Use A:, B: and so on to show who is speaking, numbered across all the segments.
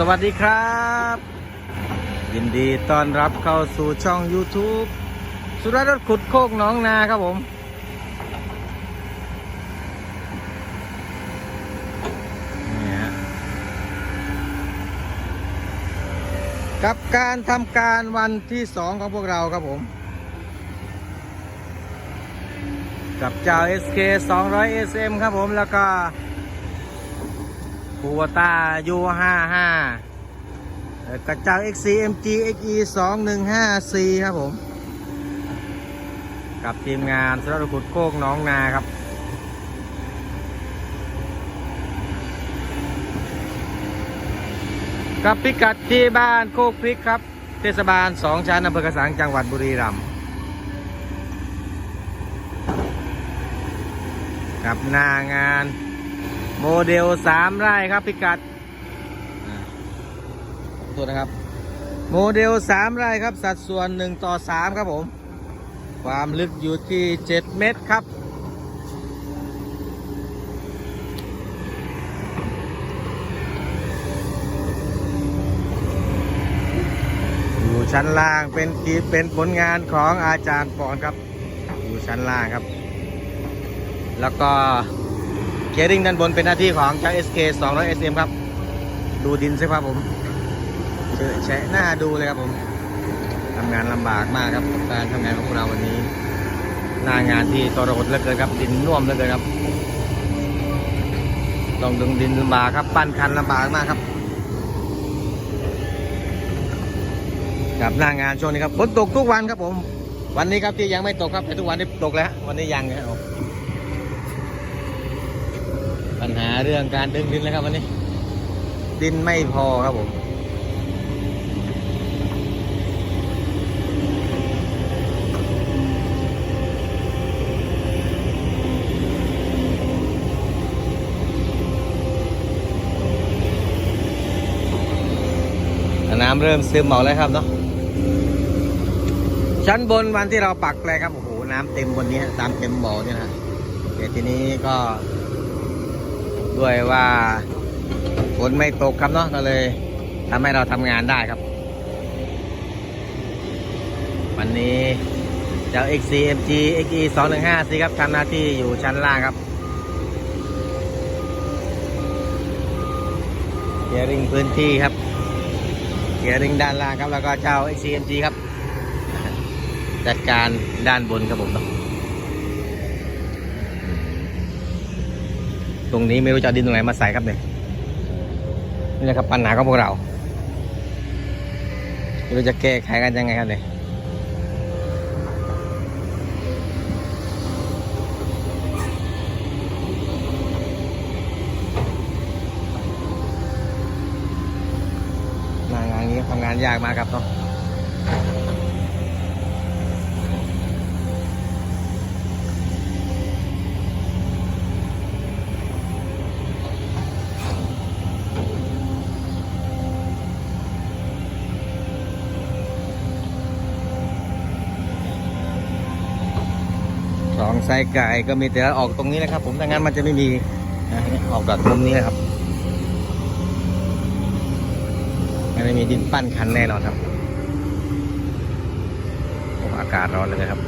A: สวัสดีครับ ยินดีต้อนรับเข้าสู่ช่อง YouTube สุรรถขุดโคกหน้องนาครับผมนี่ฮะกับการทำการวันที่สองของพวกเราครับผม กับเจ้า SK 200 SM ครับผมแล้วก็ คูวต้า U55 แล้วกระเจ้า XCMG XE 2154 ครับผม กับทีมงานสรับขุดโคกน้องนาครับกับพิกัดที่บ้านโคกพริกครับ เทศบาล 2 ชั้นอำเภอกระสังจังหวัดบุรีรัมย์กับหน้างาน โมเดล3ไร่ครับพิกัดอ่าขอโทษนะครับ โมเดล3ไร่ครับ สัดส่วน1ต่อ3ครับผม ความลึกอยู่ที่7เมตรครับอยู่ชั้นล่างเป็นกีเป็นผลงานของอาจารย์ปอนครับ อยู่ชั้นล่างครับ แล้วก็ เกียร์ริงด้านบนเป็นหน้าที่ของเจ้า SK 200 SM ครับ ดูดินสิครับผมเจอแฉะหน้าดูเลยครับผมทำงานลำบากมากครับกับการทำงานของพวกเราวันนี้ หน้างานที่ตรหดเหลือเกินครับ ดินน่วมเหลือเกินครับต้องดึงดินลำบากครับ ปั้นคันลำบากมากครับกับหน้างานช่วงนี้ครับฝนตกทุกวันครับผม วันนี้ครับที่ยังไม่ตกครับแต่ทุกวันที่ตกแล้ว วันนี้ยังครับ ปัญหาเรื่องการดึงดินแล้วครับวันนี้ ดินไม่พอครับผมน้ำเริ่มซึมออกแล้วครับเนาะชั้นบนวันที่เราปักแปลงครับโอ้โหน้ำเต็มบนนี้ตามเต็มบ่อเนี่ยนะฮะเดี๋ยวทีนี้ก็ ด้วยว่าฝนไม่ตกครับเนาะก็เลยทำให้เราทำงานได้ครับ วันนี้เจ้า XCMG XE 215สิครับทำหน้าที่อยู่ชั้นล่างครับเกียร์ริงพื้นที่ครับเกียร์ริงด้านล่างครับแล้วก็เจ้า XCMG ครับจัดการด้านบนครับผมเนาะ ตรงนี้ไม่รู้จะดินตรงไหนมาใส่ครับเนี่ยนี่แหละครับปัญหาของพวกเราไม่รู้จะแก้ไขกันยังไงครับเนี่ยหน้างานนี้ทำงานยากมากครับเนาะ ไก่ก็มีแต่ออกตรงนี้นะครับ ผมถ้างั้นมันจะไม่มีออกแบบมุมนี้นะครับไม่มีดินปั้นคันแน่นอนครับโอ้อากาศร้อนเลยนะครับ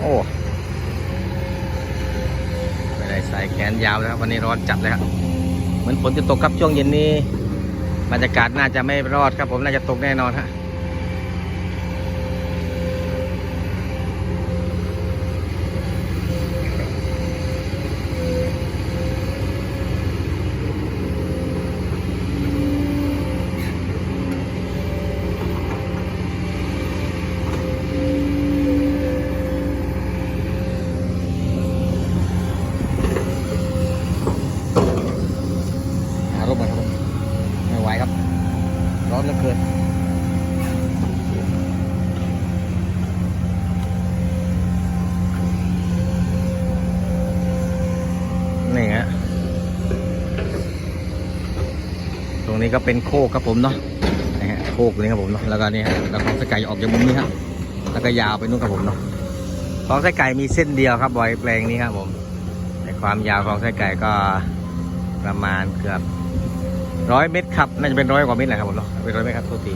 A: โอ้ไม่ได้ใส่แขนยาวแล้วครับวันนี้ร้อนจัดเลยครับเหมือนฝนจะตกครับช่วงเย็นนี้ บรรยากาศน่าจะไม่รอดครับผมน่าจะตกแน่นอนฮะ รงนี้ก็เป็นโคกครับผมเนาะนะฮะโคกนี้ครับผมเนาะแล้วก็นี่ฮะแล้วของไส้ไก่ออกจากมุมนี้ครับแล้วก็ยาวไปนู่นครับผมเนาะของไส้ไก่มีเส้นเดียวครับบอยแปลงนี้ครับผมความยาวของไส้ไก่ก็ประมาณเกือบร้อยเมตรครับน่าจะเป็นร้อยกว่าเมตรแหละครับผมเนาะเป็นร้อยเมตรครับโทษที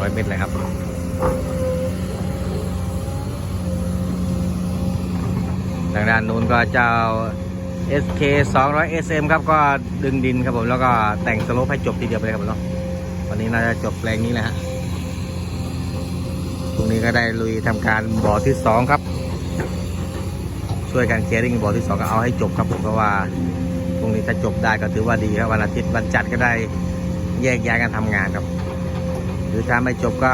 A: ร้อยเมตรเลยครับทางด้านนู้นก็เจ้า SK 200 SM ครับก็ดึงดินครับผม แล้วก็แต่งสโลปให้จบทีเดียวไปเลยครับผมเนาะวันนี้น่าจะจบแปลงนี้แหละฮะพรุ่งนี้ก็ได้ลุยทำการบ่อที่สองครับ ช่วยกันเคลียร์ริงบ่อที่สองก็เอาให้จบครับผมเพราะว่าพรุ่งนี้ถ้าจบได้ก็ถือว่าดีครับวันอาทิตย์วันจันทร์ก็ได้แยกย้ายกันทำงานครับ หรือถ้าไม่จบก็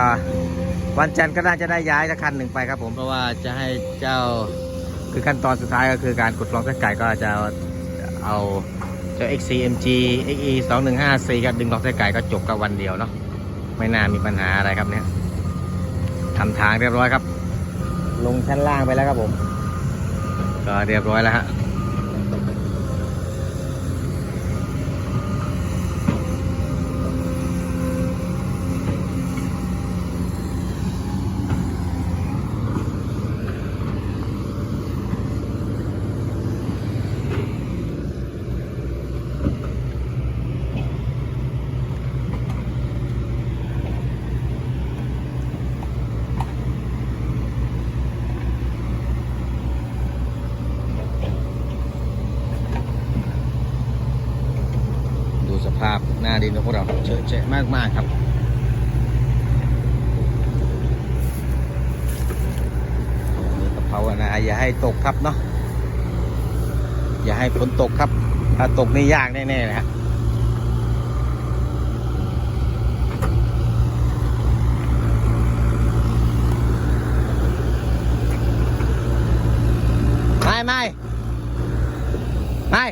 A: วันจันทร์ก็น่าจะได้ย้ายสักคันหนึ่งไปครับผมเพราะว่าจะให้เจ้า คือขั้นตอนสุดท้ายก็คือการกดกรองไส้ไก่ก็จะเอาเจ้า XCMG XE 2154ครับดึงล็องไส้ไก่ก็จบกับวันเดียวเนาะไม่น่ามีปัญหาอะไรครับเนี่ยทำทางเรียบร้อยครับ ลงชั้นล่างไปแล้วครับผม ก็เรียบร้อยแล้วฮะดูสภาพห นาดินของพวกเราเฉอะแฉะมากๆครับนี่กะเพราอนะอย่าให้ตกครับเนาะ อย่าให้ฝนตกครับ ถ้าตกนี่ยากแน่ๆนะฮะไม่ไม่ไม่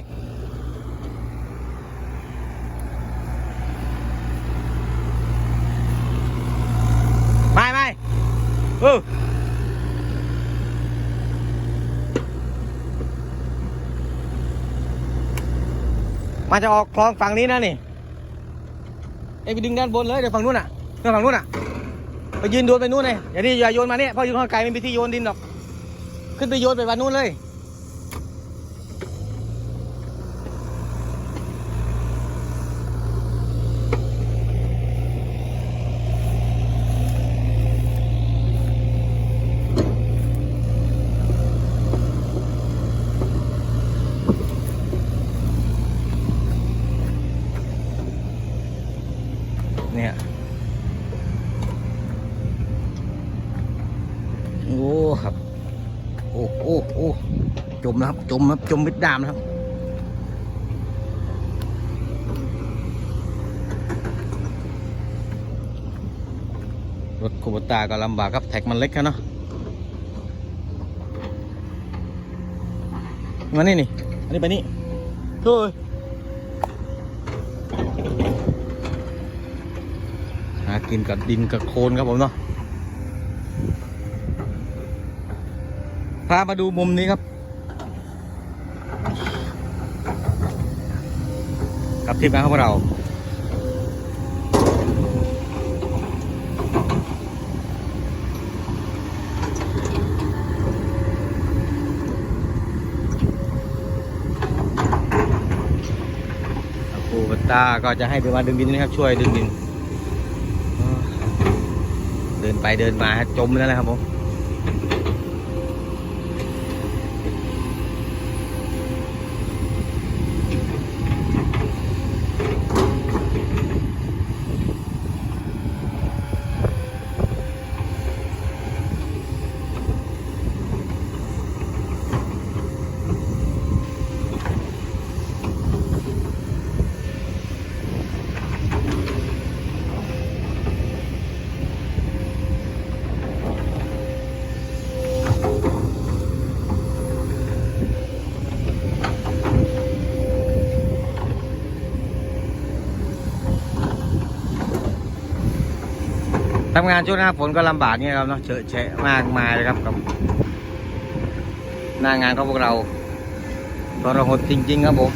A: ไม่ไม่เออ มันจะออกคลองฝั่งนี้นะนี่เอ็งไปดึงด้านบนเลยเดี๋ยวฝั่งนู้นอะเดี๋ยวฝั่งนู้นอะไปยืนโยนไปนู้นเลยอย่านี่อย่าโยนมาเนี่ยเพราะอยืนข้างไกลไม่มีที่โยนดินหรอก ขึ้นไปโยนไปวันนู้นเลยโอ้ครับ โอ้โอ้โอ้จ มนะครับ จมครับจมวิดดามนะครับรถคูบตาก็ลำบากครับแท็กมันเล็กครับเนาะมานี่นี่ อันนี้ไปนี่โอ้ยหากินกับดินกับโคลนครับผมเนาะพามาดูมุมนี้ครับ กับทีมงานของเราครูบัตตาก็จะให้ไปมาดึงดินนะครับ ช่วยดึงดิน เดินไปเดินมาจมแล้วนะครับผม ทำงานช่วงหน้าฝนก็ลำบากเนี่ยครับเนาะเฉอะแฉะมากมายเลยครับกับ หน้างานของพวกเราทรหดจริง ๆ ครับผม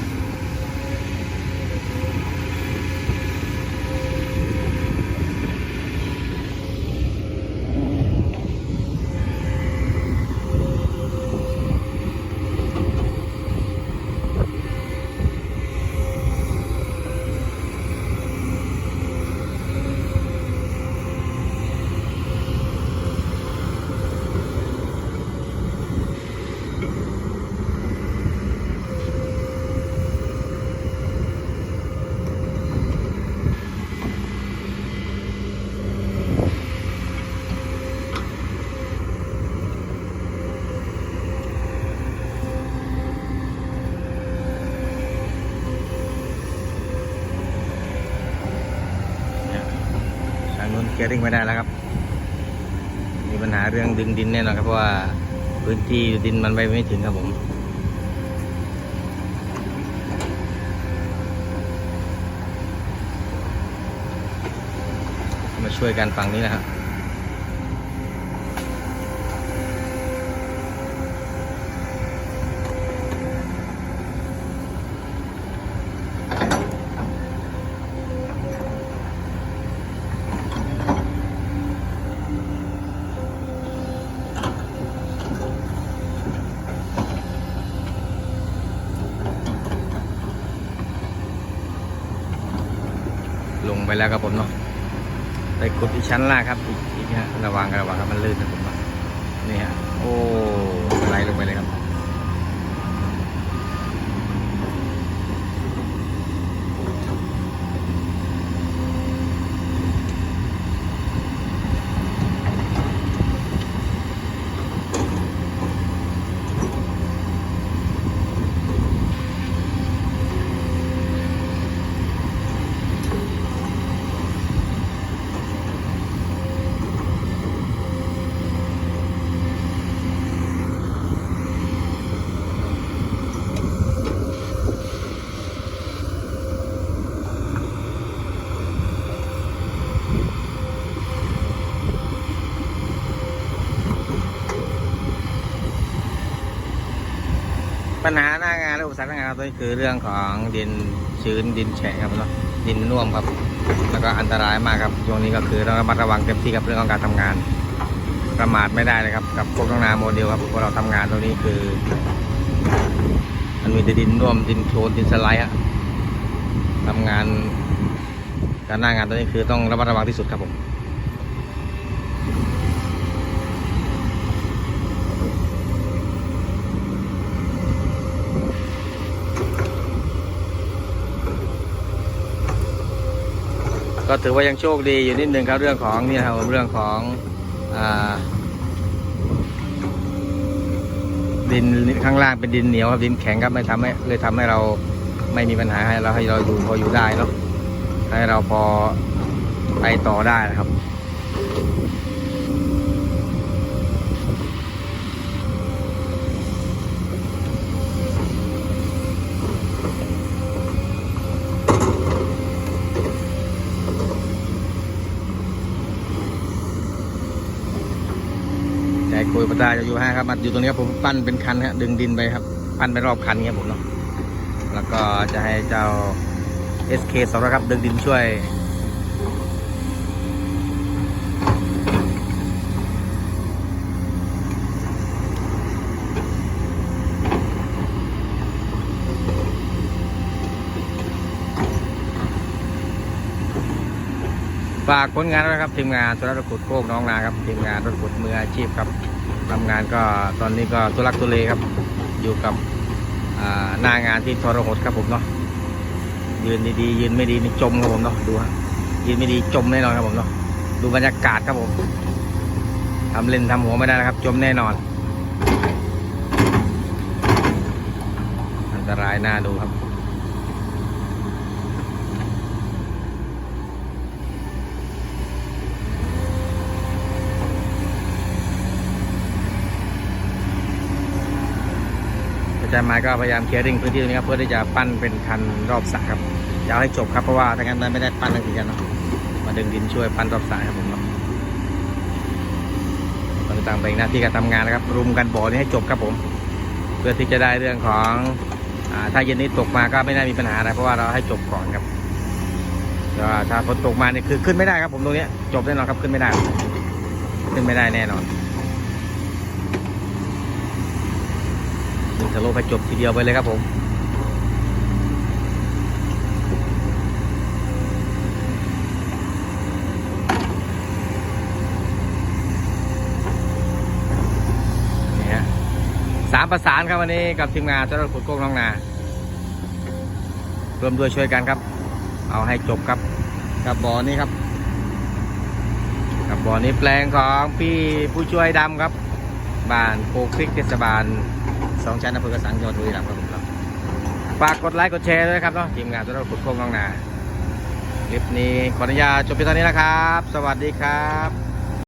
A: เคลี ยร์ริ่งไม่ได้แล้วครับ มีปัญหาเรื่องดึงดินแน่นอนครับเพราะว่าพื้นที่ดินมันไปไม่ถึงครับผมมาช่วยกันฝั่งนี้นะครับ แล้วครับผมเนาะไปขุดที่ชั้นล่างครับ อีกอีกฮะระวังระวังครับมันลื่นนะผมเนาะนี่ฮะโอ้ไหลลงไปเลยครับ ปัญหาหน้างานและอุปสรรคหน้างานตัวนี้คือเรื่องของดินชื้นดินแฉะครับเนาะดินน่วมครับ แล้วก็อันตรายมากครับช่วงนี้ก็คือต้องระมัดระวังเต็มที่กับเรื่องของการทำงาน ประมาทไม่ได้เลยครับกับพวกน้องนาโมเดลครับพวกเราทำงานตรงนี้คือ มันมีแต่ดินน่วมดินโคลนดินสไลด์อะทำงานการหน้างานตัวนี้คือต้องระมัดระวังที่สุดครับผม ก็ถือว่ายังโชคดีอยู่นิดนึงครับเรื่องของนี่ครับเรื่องของอดินข้างล่างเป็นดินเหนียวครับดินแข็งครับไม่ทำให้เลยทำให้เราไม่มีปัญหาให้เราให้เราอยู่พออยู่ได้เนาะให้เราพอไปต่อได้นะครับ ตาจะอยู่ห้าครับมาอยู่ตรงนี้ครับผมปั้นเป็นคันฮะดึงดินไปครับ ปั้นไปรอบคันเงี้ยผมเนาะแล้วก็จะให้เจ้า SK สองครับ ดึงดินช่วยฝากผลงานด้วยครับทีมงานสุรรถขุดโคกน้องนาครับทีมงานรถขุดมืออาชีพครับ ทำงานก็ตอนนี้ก็ทุลักทุเลครับ อยู่กับหน้างานที่ทรหดครับผมเนาะยืนดีๆยืนไม่ดีนี่จมครับผมเนาะดูฮะยืนไม่ดีจมแน่นอนครับผมเนาะดูบรรยากาศครับผมทำเล่นทำหัวไม่ได้นะครับ จมแน่นอน อันตรายน่าดูครับ จารย์ไม้ก็พยายามเคลียร์ริ่งพื้นที่ตรงนี้ครับเพื่อที่จะปั้นเป็นคันรอบสระครับอยากให้จบครับเพราะว่าถ้างั้นมันไม่ได้ปั้นทั้งทีกันเนาะมาดึงดินช่วยปั้นรอบสระครับผมเนาะตอนนี้ต่างแบ่งหน้าที่การทำงานนะครับรุมกันบ่อนี้ให้จบครับผม เพื่อที่จะได้เรื่องของอถ้าเย็นนี้ตกมาก็ไม่ได้มีปัญหาอะไรเพราะว่าเราให้จบก่อนครับถ้าฝนตกมาเนี่ยคือขึ้นไม่ได้ครับผมตรงนี้จบแน่นอนครับขึ้นไม่ได้ ขึ้นไม่ได้แน่นอน งทะลุไปจบทีเดียวไปเลยครับผมนี่ฮะสามประสานครับวันนี้กับทีมงานเจ้าหน้าที่ขุดโก้งน้องนารวมด้วยช่วยกันครับ เอาให้จบครับ กับบ่อนี้ครับ กับบ่อนี้แปลงของพี่ผู้ช่วยดำครับ บ้านโคกคลิกเทศบาล สองชั้นอำเภอกระสังจังหวัดบุรีรัมย์ครับผมครับฝากกดไลค์กดแชร์ด้วยครับเนาะทีมงานตัวเราขุดโค้งน้องนาคลิปนี้ขออนุญาตจบเพียงเท่านี้นะครับ สวัสดีครับ